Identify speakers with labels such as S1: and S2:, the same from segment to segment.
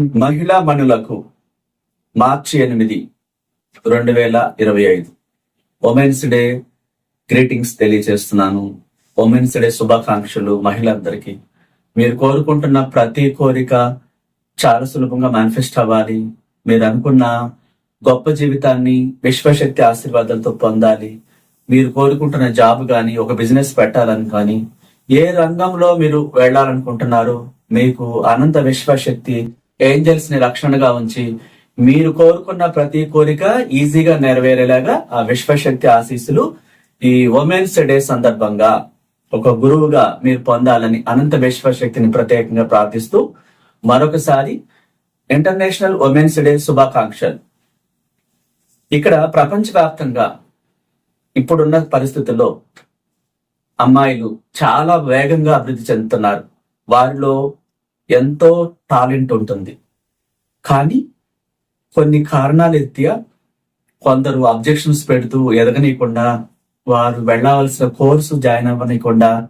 S1: మహిళా మనులకు మార్చి ఎనిమిది రెండు వేల ఇరవై ఐదు. ఉమెన్స్ డే గ్రీటింగ్స్ తెలియజేస్తున్నాను ఉమెన్స్ డే శుభాకాంక్షలు మహిళలందరికీ. మీరు కోరుకుంటున్న ప్రతి కోరిక చాలా సులభంగా మేనిఫెస్ట్ అవ్వాలి. మీరు అనుకున్న గొప్ప జీవితాన్ని విశ్వశక్తి ఆశీర్వాదంతో పొందాలి. మీరు కోరుకుంటున్న జాబ్ కానీ ఒక బిజినెస్ పెట్టాలని కానీ ఏ రంగంలో మీరు వెళ్ళాలనుకుంటున్నారో మీకు అనంత విశ్వశక్తి ఏంజల్స్ని రక్షణగా ఉంచి మీరు కోరుకున్న ప్రతి కోరిక ఈజీగా నెరవేరేలాగా ఆ విశ్వశక్తి ఆశీస్సులు ఈ ఉమెన్స్ డే సందర్భంగా ఒక గురువుగా మీరు పొందాలని అనంత విశ్వశక్తిని ప్రత్యేకంగా ప్రార్థిస్తూ మరొకసారి ఇంటర్నేషనల్ ఉమెన్స్ డే శుభాకాంక్షలు. ఇక్కడ ప్రపంచవ్యాప్తంగా ఇప్పుడున్న పరిస్థితుల్లో అమ్మాయిలు చాలా వేగంగా అభివృద్ధి చెందుతున్నారు. వారిలో ఎంతో టాలెంట్ ఉంటుంది. కానీ కొన్ని కారణాల రీత్యా కొందరు అబ్జెక్షన్స్ పెడుతూ ఎదగనీయకుండా వారు వెళ్ళవలసిన కోర్సు జాయిన్ అవ్వనీయకుండా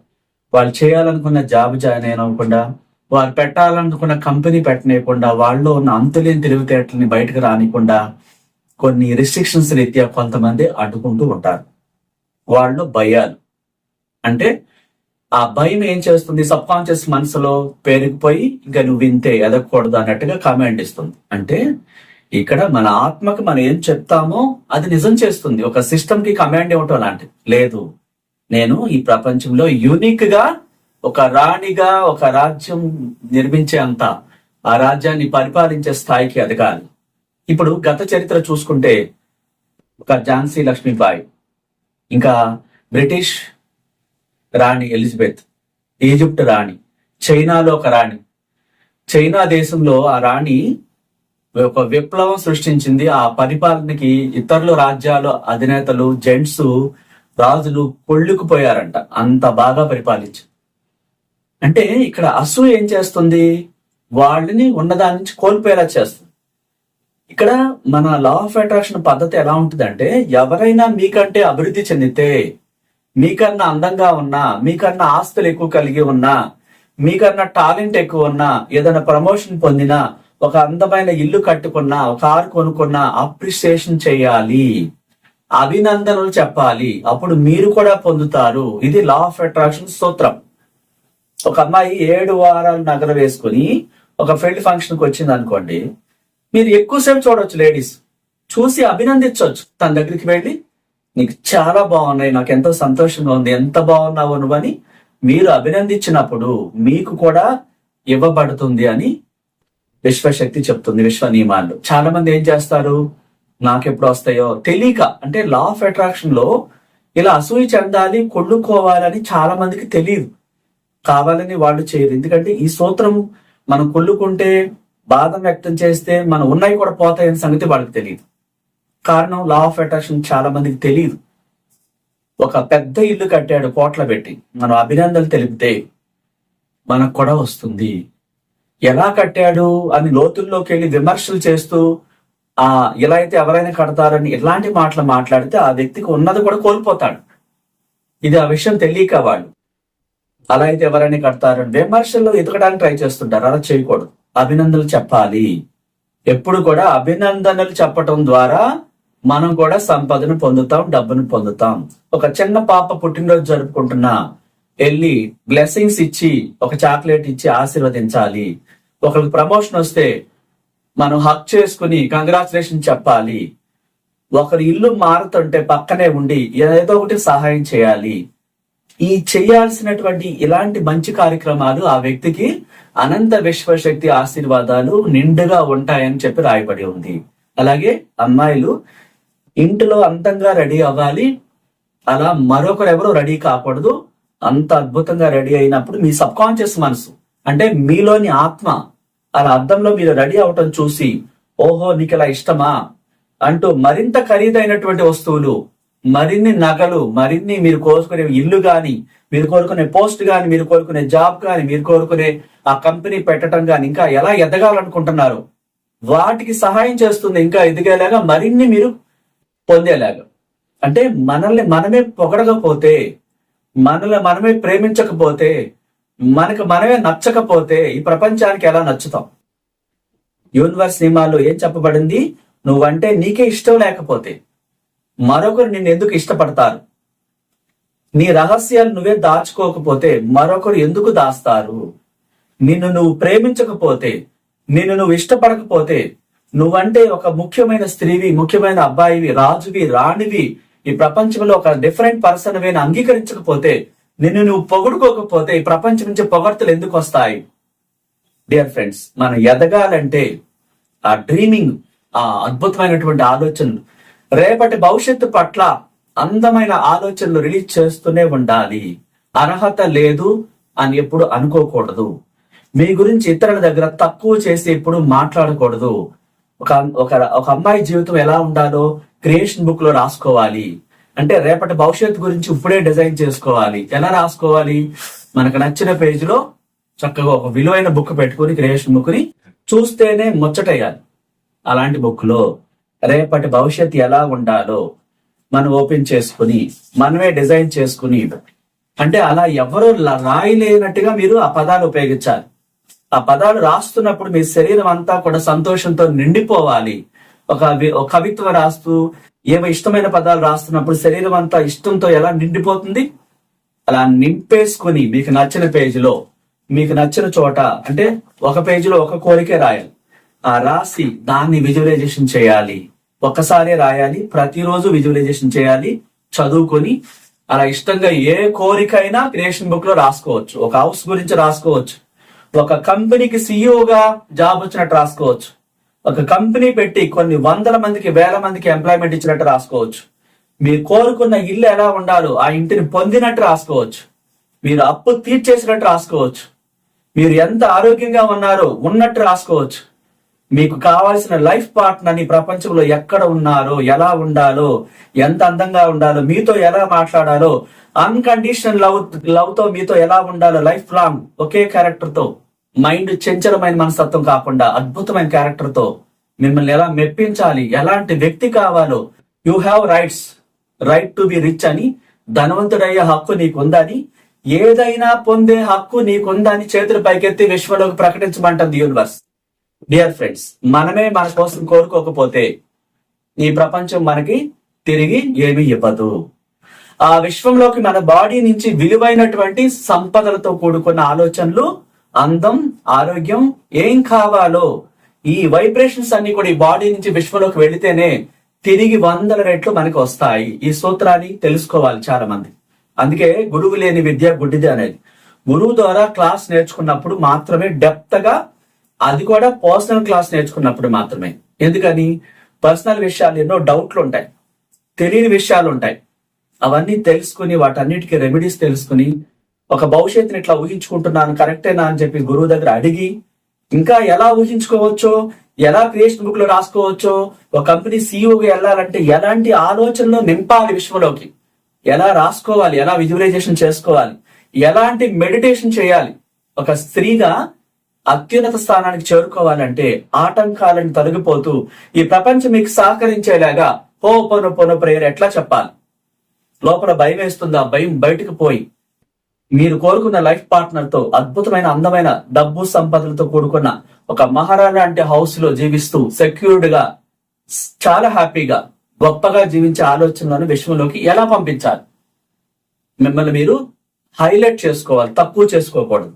S1: వాళ్ళు చేయాలనుకున్న జాబ్ జాయిన్ అవ్వకుండా వారు పెట్టాలనుకున్న కంపెనీ పెట్టనీయకుండా వాళ్ళలో ఉన్న అంతులేని తెలివితేటలని బయటకు రానికుండా కొన్ని రిస్ట్రిక్షన్స్ రీత్యా కొంతమంది అడ్డుకుంటూ ఉంటారు. వాళ్ళు భయాలు. అంటే ఆ భయం ఏం చేస్తుంది? సబ్ కాన్షియస్ మనసులో పేరుకుపోయి ఇంకా నువ్వు వింతే ఎదగకూడదు అన్నట్టుగా కమాండ్ ఇస్తుంది. అంటే ఇక్కడ మన ఆత్మకి మనం ఏం చెప్తామో అది నిజం చేస్తుంది. ఒక సిస్టమ్కి కమాండ్ ఇవ్వటం లాంటిది. లేదు. నేను ఈ ప్రపంచంలో యూనిక్గా ఒక రాణిగా ఒక రాజ్యం నిర్మించే అంత ఆ రాజ్యాన్ని పరిపాలించే స్థాయికి ఎదగాలి ఇప్పుడు గత చరిత్ర చూసుకుంటే ఒక ఝాన్సీ లక్ష్మీబాయి ఇంకా బ్రిటిష్ రాణి ఎలిజబెత్ ఈజిప్ట్ రాణి చైనాలో ఒక రాణి. చైనా దేశంలో ఆ రాణి ఒక విప్లవం సృష్టించింది. ఆ పరిపాలనకి ఇతరుల రాజ్యాలు అధినేతలు జెంట్స్ రాజులు కొళ్ళుకుపోయారంట అంత బాగా పరిపాలించి అంటే ఇక్కడ అసూయ ఏం చేస్తుంది? వాళ్ళని ఉన్నదాని నుంచి కోల్పోయేలా చేస్తుంది. ఇక్కడ మన లా ఆఫ్ అట్రాక్షన్ పద్ధతి ఎలా ఉంటుందంటే ఎవరైనా మీకంటే అభివృద్ధి చెందితే మీకన్నా అందంగా ఉన్నా మీకన్నా ఆస్తులు ఎక్కువ కలిగి ఉన్నా మీకన్నా టాలెంట్ ఎక్కువ ఉన్నా ఏదైనా ప్రమోషన్ పొందినా ఒక అందమైన ఇల్లు కట్టుకున్నా ఒక కారు కొనుక్కున్నా అప్రిసియేషన్ చేయాలి. అభినందనలు చెప్పాలి. అప్పుడు మీరు కూడా పొందుతారు. ఇది లా ఆఫ్ అట్రాక్షన్ సూత్రం. ఒక అమ్మాయి ఏడు వారాలు నగలు వేసుకుని ఒక ఫీల్డ్ ఫంక్షన్కి వచ్చింది అనుకోండి మీరు ఎక్కువసేపు చూడొచ్చు లేడీస్. చూసి అభినందించవచ్చు తన దగ్గరికి వెళ్ళి నీకు చాలా బాగున్నాయి నాకు ఎంతో సంతోషంగా ఉంది ఎంత బాగున్నావు నువ్వని మీరు అభినందించినప్పుడు మీకు కూడా ఇవ్వబడుతుంది అని విశ్వశక్తి చెప్తుంది విశ్వ నియమాలు చాలా మంది ఏం చేస్తారు? నాకు ఎప్పుడు వస్తాయో తెలియక అంటే లా ఆఫ్ అట్రాక్షన్లో ఇలా అసూయ చెందాలి కొళ్ళుకోవాలని చాలా మందికి తెలియదు. కావాలని వాళ్ళు చేయరు. ఎందుకంటే ఈ సూత్రం మనం కొల్లుకుంటే బాధ వ్యక్తం చేస్తే మనం ఉన్నాయి కూడా పోతాయని సంగతి వాళ్ళకి తెలియదు. కారణం లా ఆఫ్ అట్రాక్షన్ చాలా మందికి తెలియదు ఒక పెద్ద ఇల్లు కట్టాడు కోట్ల పెట్టి. మనం అభినందనలు తెలిపితే మనకు కూడా వస్తుంది. ఎలా కట్టాడు అని లోతుల్లోకి వెళ్ళి విమర్శలు చేస్తూ ఆ ఇలా అయితే ఎవరైనా కడతారని ఇలాంటి మాటలు మాట్లాడితే ఆ వ్యక్తికి ఉన్నది కూడా కోల్పోతాడు. ఇది ఆ విషయం తెలియక వాళ్ళు. అలా అయితే ఎవరైనా కడతారని విమర్శల్లో ఎదగడానికి ట్రై చేస్తుంటారు. అలా చేయకూడదు. అభినందనలు చెప్పాలి. ఎప్పుడు కూడా అభినందనలు చెప్పటం ద్వారా మనం కూడా సంపదను పొందుతాం డబ్బును పొందుతాం. ఒక చిన్న పాప పుట్టినరోజు జరుపుకుంటున్నా వెళ్ళి బ్లెస్సింగ్స్ ఇచ్చి ఒక చాక్లెట్ ఇచ్చి ఆశీర్వదించాలి. ఒకరికి ప్రమోషన్ వస్తే మనం హక్ చేసుకుని కంగ్రాచులేషన్ చెప్పాలి. ఒకరి ఇల్లు మారుతుంటే పక్కనే ఉండి ఏదో ఒకటి సహాయం చేయాలి. ఈ చేయాల్సినటువంటి ఇలాంటి మంచి కార్యక్రమాలు ఆ వ్యక్తికి అనంత విశ్వశక్తి ఆశీర్వాదాలు నిండుగా ఉంటాయని చెప్పి రాయబడి ఉంది. అలాగే అమ్మాయిలు ఇంటిలో అందంగా రెడీ అవ్వాలి. అలా మరొకరు ఎవరు రెడీ కాకూడదు. అంత అద్భుతంగా రెడీ అయినప్పుడు మీ సబ్ కాన్షియస్ మనసు అంటే మీలోని ఆత్మ అలా అద్దంలో మీరు రెడీ అవటం చూసి ఓహో నీకు ఇలా ఇష్టమా? అంటూ మరింత ఖరీదైనటువంటి వస్తువులు మరిన్ని నగలు మరిన్ని మీరు కోరుకునే ఇల్లు గాని మీరు కోరుకునే పోస్ట్ గాని మీరు కోరుకునే జాబ్ గాని మీరు కోరుకునే ఆ కంపెనీ పెట్టడం గాని ఇంకా ఎలా ఎదగాలనుకుంటున్నారు వాటికి సహాయం చేస్తుంది ఇంకా ఎదిగేలాగా మరిన్ని మీరు పొందేలాగా. అంటే మనల్ని మనమే పొగడకపోతే మనల్ని మనమే ప్రేమించకపోతే మనకు మనమే నచ్చకపోతే ఈ ప్రపంచానికి ఎలా నచ్చుతాం? యూనివర్స్ సినిమాలో ఏం చెప్పబడింది? నువ్వంటే నీకే ఇష్టం లేకపోతే మరొకరు నిన్ను ఎందుకు ఇష్టపడతారు? నీ రహస్యాలు నువ్వే దాచుకోకపోతే మరొకరు ఎందుకు దాస్తారు? నిన్ను నువ్వు ప్రేమించకపోతే నిన్ను నువ్వు ఇష్టపడకపోతే నువ్వంటే ఒక ముఖ్యమైన స్త్రీవి ముఖ్యమైన అబ్బాయివి రాజువి రాణివి. ఈ ప్రపంచంలో ఒక డిఫరెంట్ పర్సన్ వేని అంగీకరించకపోతే నిన్ను నువ్వు పొగుడుకోకపోతే ఈ ప్రపంచం నుంచి పొగడ్తలు ఎందుకు వస్తాయి? డియర్ ఫ్రెండ్స్ మనం ఎదగాలంటే ఆ డ్రీమింగ్ ఆ అద్భుతమైనటువంటి ఆలోచనలు రేపటి భవిష్యత్తు పట్ల అందమైన ఆలోచనలు రిలీజ్ చేస్తూనే ఉండాలి. అర్హత లేదు అని ఎప్పుడు అనుకోకూడదు. మీ గురించి ఇతరుల దగ్గర తక్కువ చేసి ఎప్పుడు మాట్లాడకూడదు. ఒక ఒక ఒక అమ్మాయి జీవితం ఎలా ఉండాలో క్రియేషన్ బుక్లో రాసుకోవాలి. అంటే రేపటి భవిష్యత్తు గురించి ఇప్పుడే డిజైన్ చేసుకోవాలి. ఎలా రాసుకోవాలి? మనకు నచ్చిన పేజ్లో చక్కగా ఒక విలువైన బుక్ పెట్టుకుని క్రియేషన్ బుక్ని చూస్తేనే ముచ్చటేయాలి. అలాంటి బుక్లో రేపటి భవిష్యత్తు ఎలా ఉండాలో మనం ఓపెన్ చేసుకుని మనమే డిజైన్ చేసుకుని అంటే అలా ఎవరు ల- రాయలేనట్టుగా మీరు ఆ పదాలు ఉపయోగించాలి. ఆ పదాలు రాస్తున్నప్పుడు మీ శరీరం అంతా కూడా సంతోషంతో నిండిపోవాలి. ఒక ఒక కవిత్వం రాస్తూ ఏమో ఇష్టమైన పదాలు రాస్తున్నప్పుడు శరీరం అంతా ఇష్టంతో ఎలా నిండిపోతుంది? అలా నింపేసుకొని మీకు నచ్చిన పేజీలో మీకు నచ్చిన చోట అంటే ఒక పేజీలో ఒక కోరికే రాయాలి. ఆ రాసి దాన్ని విజువలైజేషన్ చేయాలి. ఒక్కసారే రాయాలి ప్రతిరోజు విజువలైజేషన్ చేయాలి చదువుకొని అలా ఇష్టంగా ఏ కోరికైనా క్రియేషన్ బుక్లో రాసుకోవచ్చు. ఒక హౌస్ గురించి రాసుకోవచ్చు. ఒక కంపెనీకి సీఈఓగా జాబ్ వచ్చినట్టు రాసుకోవచ్చు. ఒక కంపెనీ పెట్టి కొన్ని వందల మందికి వేల మందికి ఎంప్లాయ్మెంట్ ఇచ్చినట్టు రాసుకోవచ్చు. మీరు కోరుకున్న ఇల్లు ఎలా ఉండాలో ఆ ఇంటిని పొందినట్టు రాసుకోవచ్చు. మీరు అప్పు తీర్చేసినట్టు రాసుకోవచ్చు. మీరు ఎంత ఆరోగ్యంగా ఉన్నారో ఉన్నట్టు రాసుకోవచ్చు. మీకు కావాల్సిన లైఫ్ పార్ట్నర్ని ప్రపంచంలో ఎక్కడ ఉన్నారో ఎలా ఉండాలో ఎంత అందంగా ఉండాలో మీతో ఎలా మాట్లాడాలో అన్కండిషనల్ లవ్ లవ్తో మీతో ఎలా ఉండాలో లైఫ్ లాంగ్ ఒకే క్యారెక్టర్తో మైండ్ చెంచలమైన మనస్తత్వం కాకుండా అద్భుతమైన క్యారెక్టర్తో మిమ్మల్ని ఎలా మెప్పించాలి ఎలాంటి వ్యక్తి కావాలో you have rights right to be rich అని ధనవంతుడయ్యే హక్కు నీకుందని ఏదైనా పొందే హక్కు నీకుందని చేతులు పైకెత్తి విశ్వలోకి ప్రకటించమంటుంది యూనివర్స్ డియర్ ఫ్రెండ్స్ మనమే మన కోసం కోరుకోకపోతే ఈ ప్రపంచం మనకి తిరిగి ఏమీ ఇవ్వదు. ఆ విశ్వంలోకి మన బాడీ నుంచి విలువైనటువంటి సంపదలతో కూడుకున్న ఆలోచనలు అందం ఆరోగ్యం ఏం కావాలో ఈ వైబ్రేషన్స్ అన్ని కూడా ఈ బాడీ నుంచి విశ్వంలోకి వెళితేనే తిరిగి వందల రెట్లు మనకు వస్తాయి. ఈ సూత్రాన్ని తెలుసుకోవాలి చాలా మంది అందుకే గురువు లేని విద్య గుడ్డిది అనేది. గురువు ద్వారా క్లాస్ నేర్చుకున్నప్పుడు మాత్రమే డెప్త్గా అది కూడా పర్సనల్ క్లాస్ నేర్చుకున్నప్పుడు మాత్రమే. ఎందుకని? పర్సనల్ విషయాలు ఎన్నో డౌట్లు ఉంటాయి. తెలియని విషయాలు ఉంటాయి. అవన్నీ తెలుసుకుని వాటన్నిటికీ రెమెడీస్ తెలుసుకుని ఒక భవిష్యత్తుని ఇట్లా ఊహించుకుంటున్నాను కరెక్టేనా అని చెప్పి గురువు దగ్గర అడిగి ఇంకా ఎలా ఊహించుకోవచ్చో ఎలా క్రియేషన్ బుక్లో రాసుకోవచ్చో ఒక కంపెనీ సీఈఓగా వెళ్ళాలంటే ఎలాంటి ఆలోచనలు నింపాలి విశ్వంలోకి? ఎలా రాసుకోవాలి? ఎలా విజువలైజేషన్ చేసుకోవాలి? ఎలాంటి మెడిటేషన్ చేయాలి? ఒక స్త్రీగా అత్యున్నత స్థానానికి చేరుకోవాలంటే ఆటంకాలను తొలగిపోతూ ఈ ప్రపంచం మీకు సహకరించేలాగా హో పొను పొను ప్రేయర్ ఎట్లా చెప్పాలి? లోపల భయం వేస్తుంది? ఆ భయం బయటకు పోయి మీరు కోరుకున్న లైఫ్ పార్ట్నర్తో అద్భుతమైన అందమైన డబ్బు సంపదలతో కూడుకున్న ఒక మహారాణి అంటే హౌస్లో జీవిస్తూ సెక్యూర్డ్గా చాలా హ్యాపీగా గొప్పగా జీవించే ఆలోచనలను విశ్వంలోకి ఎలా పంపించాలి? మిమ్మల్ని మీరు హైలైట్ చేసుకోవాలి తక్కువ చేసుకోకూడదు.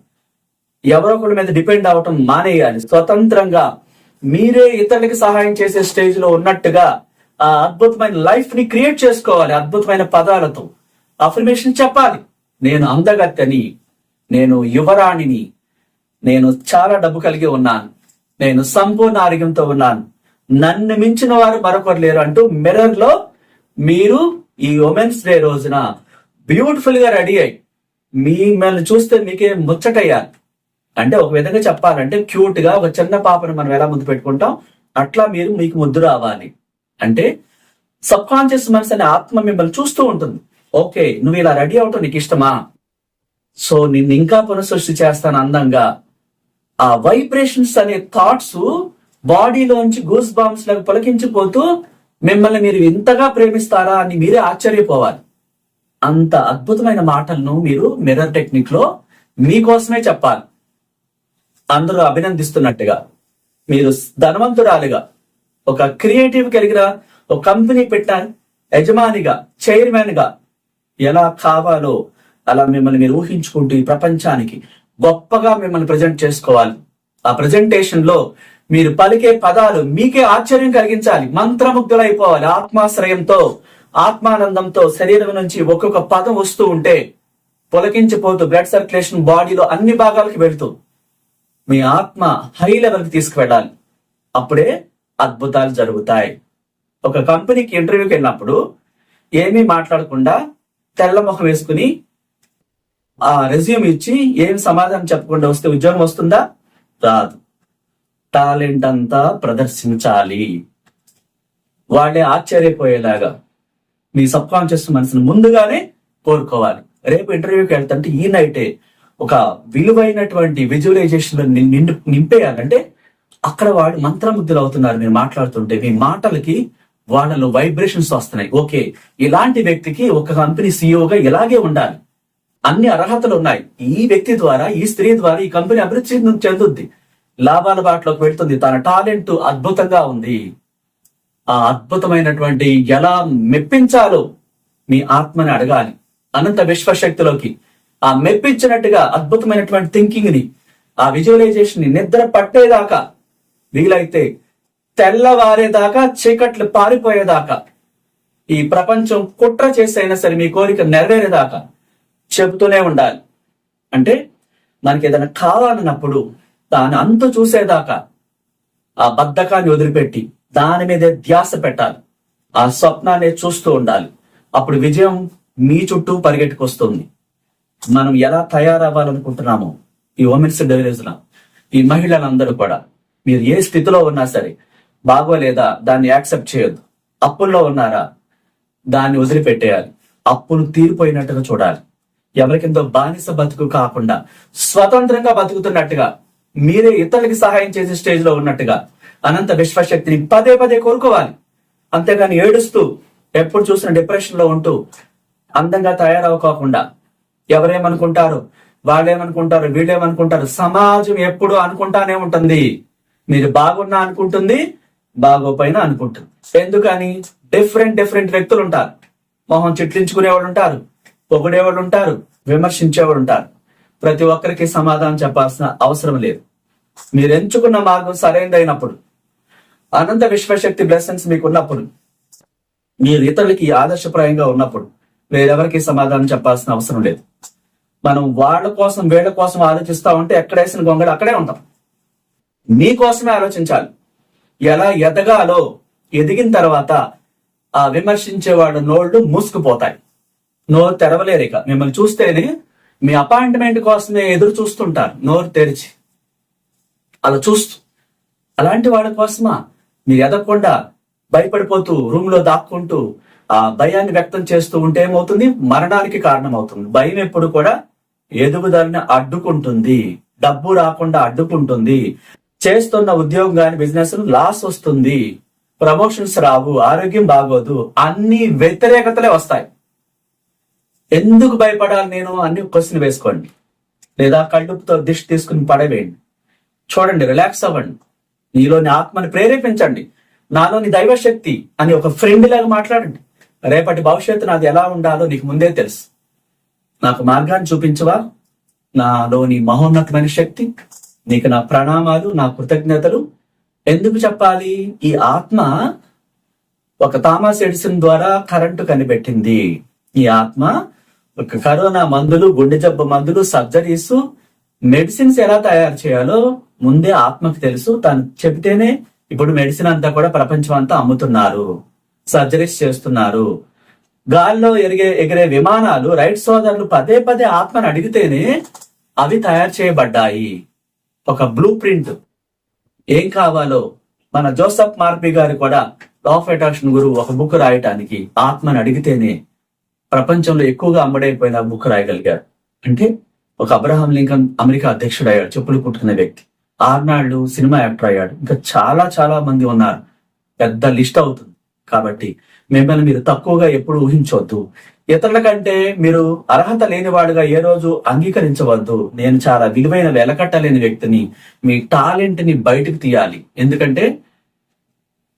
S1: ఎవరో ఒకరి మీద డిపెండ్ అవటం మానేయాలి. స్వతంత్రంగా మీరే ఇతరులకి సహాయం చేసే స్టేజ్లో ఉన్నట్టుగా ఆ అద్భుతమైన లైఫ్ని క్రియేట్ చేసుకోవాలి అద్భుతమైన పదాలతో. అఫర్మేషన్ చెప్పాలి. నేను అందగత్తెని నేను యువరాణిని నేను చాలా డబ్బు కలిగి ఉన్నాను నేను సంపూర్ణ ఆరోగ్యంతో ఉన్నాను. నన్ను మించిన వారు మరొకరు లేరు అంటూ మిర్రర్లో మీరు ఈ ఉమెన్స్ డే రోజున బ్యూటిఫుల్గా రెడీ అయ్యి మిమ్మల్ని చూస్తే మీకే ముచ్చటయ్యాలి అంటే ఒక విధంగా చెప్పాలంటే క్యూట్గా ఒక చిన్న పాపను మనం ఎలా ముద్దు పెట్టుకుంటాం? అట్లా మీరు మీకు ముద్దు రావాలి. అంటే సబ్ కాన్షియస్ మనసు అనే ఆత్మ మిమ్మల్ని చూస్తూ ఉంటుంది. ఓకే నువ్వు ఇలా రెడీ అవటం నీకు ఇష్టమా? సో నిన్ను ఇంకా పునఃసృష్టి చేస్తాను అందంగా. ఆ వైబ్రేషన్స్ అనే థాట్స్ బాడీలోంచి గూస్ బాంబ్స్ లాగా పొలకించిపోతూ మిమ్మల్ని మీరు ఇంతగా ప్రేమిస్తారా అని మీరే ఆశ్చర్యపోవాలి. అంత అద్భుతమైన మాటలను మీరు మిర్రర్ టెక్నిక్లో మీకోసమే చెప్పాలి. అందరూ అభినందిస్తున్నట్టుగా మీరు ధనవంతురాలుగా ఒక క్రియేటివ్ కలిగిన ఒక కంపెనీ పెట్టాను యజమానిగా చైర్మన్గా ఎలా కావాలో అలా మిమ్మల్ని మీరు ఊహించుకుంటూ ఈ ప్రపంచానికి గొప్పగా మిమ్మల్ని ప్రజెంట్ చేసుకోవాలి. ఆ ప్రజెంటేషన్లో మీరు పలికే పదాలు మీకే ఆశ్చర్యం కలిగించాలి. మంత్రముగ్ధులైపోవాలి. ఆత్మాశ్రయంతో ఆత్మానందంతో శరీరం నుంచి ఒక్కొక్క పదం వస్తూ ఉంటే పొలకించిపోతూ బ్లడ్ సర్క్యులేషన్ బాడీలో అన్ని భాగాలకి వెళ్తూ మీ ఆత్మ హై లెవెల్కి తీసుకువెళ్ళాలి. అప్పుడే అద్భుతాలు జరుగుతాయి. ఒక కంపెనీకి ఇంటర్వ్యూకి వెళ్ళినప్పుడు ఏమీ మాట్లాడకుండా తెల్ల ముఖం వేసుకుని ఆ రెజ్యూమ్ ఇచ్చి ఏం సమాధానం చెప్పకుండా వస్తే ఉద్యోగం వస్తుందా? రాదు. టాలెంట్ అంతా ప్రదర్శించాలి. వాళ్ళే ఆశ్చర్యపోయేలాగా మీ సబ్ కాన్షియస్ మనసును ముందుగానే కోరుకోవాలి. రేపు ఇంటర్వ్యూకి వెళ్తుంటే ఈ నైటే ఒక విలువైనటువంటి విజువలైజేషన్ నిండు నింపేయాలంటే అక్కడ వాడు మంత్రముగ్ధులు అవుతున్నారు మీరు మాట్లాడుతుంటే మీ మాటలకి వాళ్ళలో వైబ్రేషన్స్ వస్తున్నాయి. ఓకే ఇలాంటి వ్యక్తికి ఒక కంపెనీ సీఈఓగా ఇలాగే ఉండాలి. అన్ని అర్హతలు ఉన్నాయి. ఈ వ్యక్తి ద్వారా ఈ స్త్రీ ద్వారా ఈ కంపెనీ అభివృద్ధి చెందుద్ది. లాభాల బాటలోకి వెళ్తుంది. తన టాలెంట్ అద్భుతంగా ఉంది. ఆ అద్భుతమైనటువంటి ఎలా మెప్పించాలో మీ ఆత్మని అడగాలి. అనంత విశ్వశక్తిలోకి. ఆ మెప్పించినట్టుగా అద్భుతమైనటువంటి థింకింగ్ని ఆ విజువలైజేషన్ని నిద్ర పట్టేదాకా వీలైతే తెల్లవారేదాకా చీకట్లు పారిపోయేదాకా ఈ ప్రపంచం కుట్ర చేసైనా సరే మీ కోరిక నెరవేరేదాకా చెబుతూనే ఉండాలి. అంటే మనకి ఏదైనా కావాలన్నప్పుడు దాని అంతు చూసేదాకా ఆ బద్ధకాన్ని వదిలిపెట్టి దాని మీదే ధ్యాస పెట్టాలి. ఆ స్వప్నాన్ని చూస్తూ ఉండాలి. అప్పుడు విజయం మీ చుట్టూ పరిగెట్టుకొస్తుంది. మనం ఎలా తయారవ్వాలనుకుంటున్నామో ఈ ఉమెన్స్ డెలివరీస్ ఈ మహిళలందరూ కూడా మీరు ఏ స్థితిలో ఉన్నా సరే బాగోలేదా? దాన్ని యాక్సెప్ట్ చేయొద్దు. అప్పుల్లో ఉన్నారా? దాన్ని వదిలిపెట్టేయాలి. అప్పులు తీరిపోయినట్టుగా చూడాలి. ఎవరికిందో బానిస బతుకు కాకుండా స్వతంత్రంగా బతుకుతున్నట్టుగా మీరే ఇతరులకి సహాయం చేసే స్టేజ్లో ఉన్నట్టుగా అనంత విశ్వశక్తిని పదే పదే కోరుకోవాలి. అంతేగాని ఏడుస్తూ ఎప్పుడు చూసిన డిప్రెషన్లో ఉంటూ అందంగా తయారవకోకుండా ఎవరేమనుకుంటారు వాళ్ళేమనుకుంటారు వీళ్ళేమనుకుంటారు సమాజం ఎప్పుడు అనుకుంటానే ఉంటుంది. మీరు బాగున్నా అనుకుంటుంది బాగోపోయినా అనుకుంటుంది. ఎందుకని? డిఫరెంట్ డిఫరెంట్ వ్యక్తులు ఉంటారు మొహం చిట్లించుకునేవాళ్ళు ఉంటారు పొగిడేవాళ్ళు ఉంటారు విమర్శించేవాళ్ళు ఉంటారు ప్రతి ఒక్కరికి సమాధానం చెప్పాల్సిన అవసరం లేదు. మీరు ఎంచుకున్న మార్గం సరైనదైనప్పుడు అనంత విశ్వశక్తి బ్లెస్సింగ్స్ మీకు ఉన్నప్పుడు మీరు ఇతరులకి ఆదర్శప్రాయంగా ఉన్నప్పుడు వేరెవరికి సమాధానం చెప్పాల్సిన అవసరం లేదు. మనం వాళ్ళ కోసం వీళ్ళ కోసం ఆలోచిస్తా ఉంటే ఎక్కడేసిన గొంగళి అక్కడే ఉంటాం. మీకోసమే ఆలోచించాలి. ఎలా ఎదగాలో ఎదిగిన తర్వాత ఆ విమర్శించేవాడు నోళ్ళు మూసుకుపోతాయి. నోరు తెరవలేరు ఇక. మిమ్మల్ని చూస్తేనే మీ అపాయింట్మెంట్ కోసమే ఎదురు చూస్తుంటారు. నోరు తెరిచి. అలా చూస్తూ. అలాంటి వాళ్ళ కోసమా? మీరు ఎదగకుండా భయపడిపోతూ రూమ్లో దాక్కుంటూ ఆ భయాన్ని వ్యక్తం చేస్తూ ఉంటే ఏమవుతుంది? మరణానికి కారణం అవుతుంది భయం ఎప్పుడు కూడా ఎదుగుదలని అడ్డుకుంటుంది. డబ్బు రాకుండా అడ్డుకుంటుంది. చేస్తున్న ఉద్యోగం కానీ బిజినెస్ లాస్ వస్తుంది. ప్రమోషన్స్ రావు ఆరోగ్యం బాగోదు అన్ని వ్యతిరేకతలే వస్తాయి. ఎందుకు భయపడాలి నేను? అన్ని క్వశ్చన్ వేసుకోండి. లేదా కళ్ళుపుతో దిష్టి తీసుకుని పడవేయండి. చూడండి రిలాక్స్ అవ్వండి. నీలోని ఆత్మని ప్రేరేపించండి. నాలోని దైవశక్తి అని ఒక ఫ్రెండ్ లాగా మాట్లాడండి. రేపటి భవిష్యత్తు నాది ఎలా ఉండాలో నీకు ముందే తెలుసు. నాకు మార్గాన్ని చూపించవా? నాలోని మహోన్నతమైన శక్తి? నీకు నా ప్రణామాలు నా కృతజ్ఞతలు. ఎందుకు చెప్పాలి? ఈ ఆత్మ ఒక థామస్ ఎడిసన్ ద్వారా కరెంటు కనిపెట్టింది. ఈ ఆత్మ ఒక కరోనా మందులు గుండె జబ్బు మందులు సర్జరీస్ మెడిసిన్స్ ఎలా తయారు చేయాలో ముందే ఆత్మకు తెలుసు. తను చెబితేనే ఇప్పుడు మెడిసిన్ అంతా కూడా ప్రపంచం అంతా అమ్ముతున్నారు. సర్జరీస్ చేస్తున్నారు. గాల్లో ఎరిగే ఎగిరే విమానాలు రైట్ సోదరులు పదే పదే ఆత్మను అడిగితేనే అవి తయారు చేయబడ్డాయి. ఒక బ్లూ ప్రింట్ ఏం కావాలో మన జోసఫ్ మార్పి గారు కూడా లా ఆఫ్ అట్రాక్షన్ గురువు ఒక బుక్ రాయటానికి ఆత్మను అడిగితేనే ప్రపంచంలో ఎక్కువగా అమ్మడైపోయిన బుక్ రాయగలిగారు. అంటే ఒక అబ్రహాం లింకన్ అమెరికా అధ్యక్షుడు అయ్యాడు చెప్పులు కుట్టుకునే వ్యక్తి. ఆర్నాల్డ్ సినిమా యాక్టర్ అయ్యాడు. ఇంకా చాలా చాలా మంది ఉన్నారు. పెద్ద లిస్ట్ అవుతుంది. కాబట్టి మిమ్మల్ని మీరు తక్కువగా ఎప్పుడు ఊహించవద్దు ఇతరుల కంటే మీరు అర్హత లేనివాడుగా ఏ రోజు అంగీకరించవద్దు. నేను చాలా విలువైన వెలకట్టలేని వ్యక్తిని మీ టాలెంట్ని బయటకు తీయాలి. ఎందుకంటే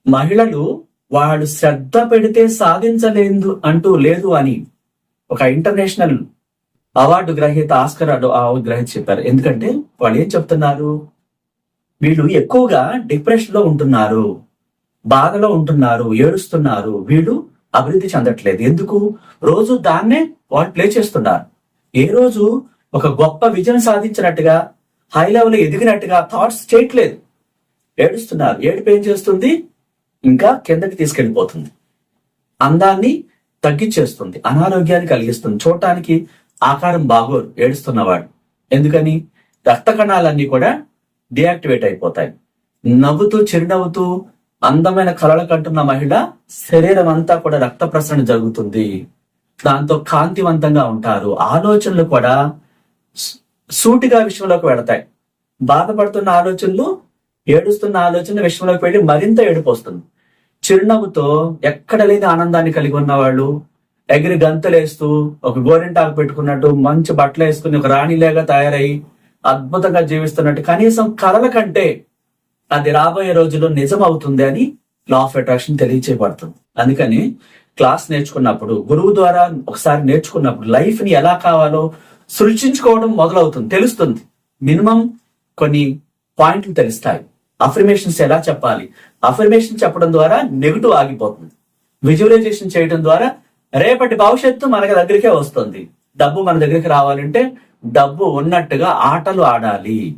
S1: మహిళలు వాడు శ్రద్ధ పెడితే సాధించలేదు అంటూ లేదు అని ఒక ఇంటర్నేషనల్ అవార్డు గ్రహీత ఆస్కర్ అవార్డు గ్రహీత చెప్పారు. ఎందుకంటే వాళ్ళు ఏం చెప్తున్నారు? వీళ్ళు ఎక్కువగా డిప్రెషన్లో ఉంటున్నారు. బాధలో ఉంటున్నారు. ఏడుస్తున్నారు. వీళ్ళు అభివృద్ధి చెందట్లేదు. ఎందుకు? రోజు దాన్నే వాళ్ళు ప్లే చేస్తున్నారు. ఏ రోజు ఒక గొప్ప విజయం సాధించినట్టుగా హై లెవెల్ ఎదిగినట్టుగా థాట్స్ చేయట్లేదు. ఏడుస్తున్నారు. ఏడుపు ఏం చేస్తుంది? ఇంకా కిందకి తీసుకెళ్ళిపోతుంది. అందాన్ని తగ్గించేస్తుంది. అనారోగ్యాన్ని కలిగిస్తుంది. చూడటానికి ఆకారం బాగోరు ఏడుస్తున్నవాడు. ఎందుకని? రక్త కణాలన్నీ కూడా డియాక్టివేట్ అయిపోతాయి. నవ్వుతూ చిరునవ్వుతూ అందమైన కళలు కంటున్న మహిళ శరీరం అంతా కూడా రక్త ప్రసరణ జరుగుతుంది. దాంతో కాంతివంతంగా ఉంటారు. ఆలోచనలు కూడా సూటిగా విషయంలోకి వెడతాయి బాధపడుతున్న ఆలోచనలు ఏడుస్తున్న ఆలోచన విషయంలోకి వెళ్ళి మరింత ఏడుపు వస్తుంది చిరునవ్వుతో ఎక్కడ లేని ఆనందాన్ని కలిగి ఉన్న వాళ్ళు ఎగిరి గంతలేస్తూ ఒక గోరింటాకు పెట్టుకున్నట్టు మంచి బట్టలు వేసుకుని ఒక రాణిలేగా తయారై అద్భుతంగా జీవిస్తున్నట్టు కనీసం కళల కంటే అది రాబోయే రోజుల్లో నిజం అవుతుంది అని లా ఆఫ్ అట్రాక్షన్ తెలియచేయబడుతుంది. అందుకని క్లాస్ నేర్చుకున్నప్పుడు గురువు ద్వారా ఒకసారి నేర్చుకున్నప్పుడు లైఫ్ని ఎలా కావాలో సృష్టించుకోవడం మొదలవుతుంది తెలుస్తుంది. మినిమం కొన్ని పాయింట్లు తెలుస్తాయి. అఫర్మేషన్స్ ఎలా చెప్పాలి? అఫర్మేషన్ చెప్పడం ద్వారా నెగిటివ్ ఆగిపోతుంది. విజువలైజేషన్ చేయడం ద్వారా రేపటి భవిష్యత్తు మన దగ్గరికే వస్తుంది. డబ్బు మన దగ్గరికి రావాలంటే డబ్బు ఉన్నట్టుగా ఆటలు ఆడాలి.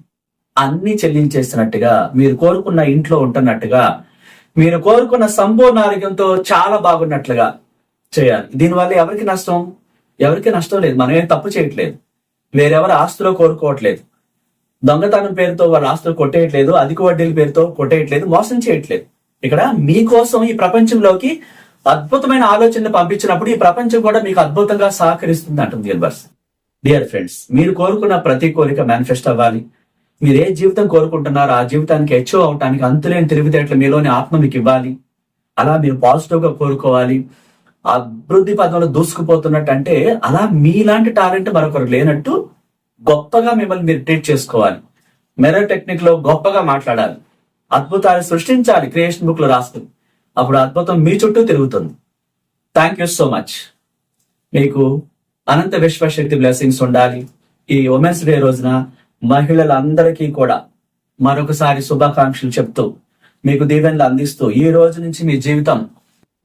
S1: అన్ని చెల్లించేసినట్టుగా మీరు కోరుకున్న ఇంట్లో ఉంటున్నట్టుగా మీరు కోరుకున్న సంపూర్ణ ఆరోగ్యంతో చాలా బాగున్నట్లుగా చేయాలి. దీనివల్ల ఎవరికి నష్టం? ఎవరికి నష్టం లేదు. మనం ఏం తప్పు చేయట్లేదు. వేరెవరు ఆస్తులో కోరుకోవట్లేదు. దొంగతనం పేరుతో వాళ్ళ ఆస్తులు కొట్టేయట్లేదు. అధిక వడ్డీల పేరుతో కొట్టేయట్లేదు. మోసం చేయట్లేదు. ఇక్కడ మీకోసం ఈ ప్రపంచంలోకి అద్భుతమైన ఆలోచనలు పంపించినప్పుడు ఈ ప్రపంచం కూడా మీకు అద్భుతంగా సహకరిస్తుంది అంటుంది గిల్బర్స్ డియర్ ఫ్రెండ్స్ మీరు కోరుకున్న ప్రతి కోరిక మేనిఫెస్ట్ అవ్వాలి. మీరు ఏ జీవితం కోరుకుంటున్నారో ఆ జీవితానికి హెచ్చో అవటానికి అంతులేని తిరిగితేటలు మీలోని ఆత్మ మీకు ఇవ్వాలి. అలా మీరు పాజిటివ్గా కోరుకోవాలి. అభివృద్ధి పదంలో దూసుకుపోతున్నట్టు అంటే అలా మీలాంటి టాలెంట్ మరొకరు లేనట్టు గొప్పగా మిమ్మల్ని మీరు ట్రీట్ చేసుకోవాలి. మెరర్ టెక్నిక్లో గొప్పగా మాట్లాడాలి. అద్భుతాలు సృష్టించాలి. క్రియేషన్ బుక్లో రాస్తుంది. అప్పుడు అద్భుతం మీ చుట్టూ తిరుగుతుంది. థ్యాంక్ యూ సో మచ్ మీకు అనంత విశ్వశక్తి బ్లెస్సింగ్స్ ఉండాలి. ఈ ఉమెన్స్ డే రోజున మహిళలందరికీ కూడా మరొకసారి శుభాకాంక్షలు చెప్తూ మీకు దీవెనలు అందిస్తూ ఈ రోజు నుంచి మీ జీవితం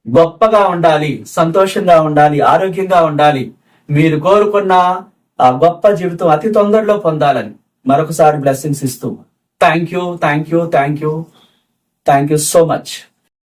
S1: గొప్పగా ఉండాలి సంతోషంగా ఉండాలి ఆరోగ్యంగా ఉండాలి. మీరు కోరుకున్న ఆ గొప్ప జీవితం అతి తొందరలో పొందాలని మరొకసారి బ్లెస్సింగ్స్ ఇస్తూ thank you thank you thank you. Thank you so much.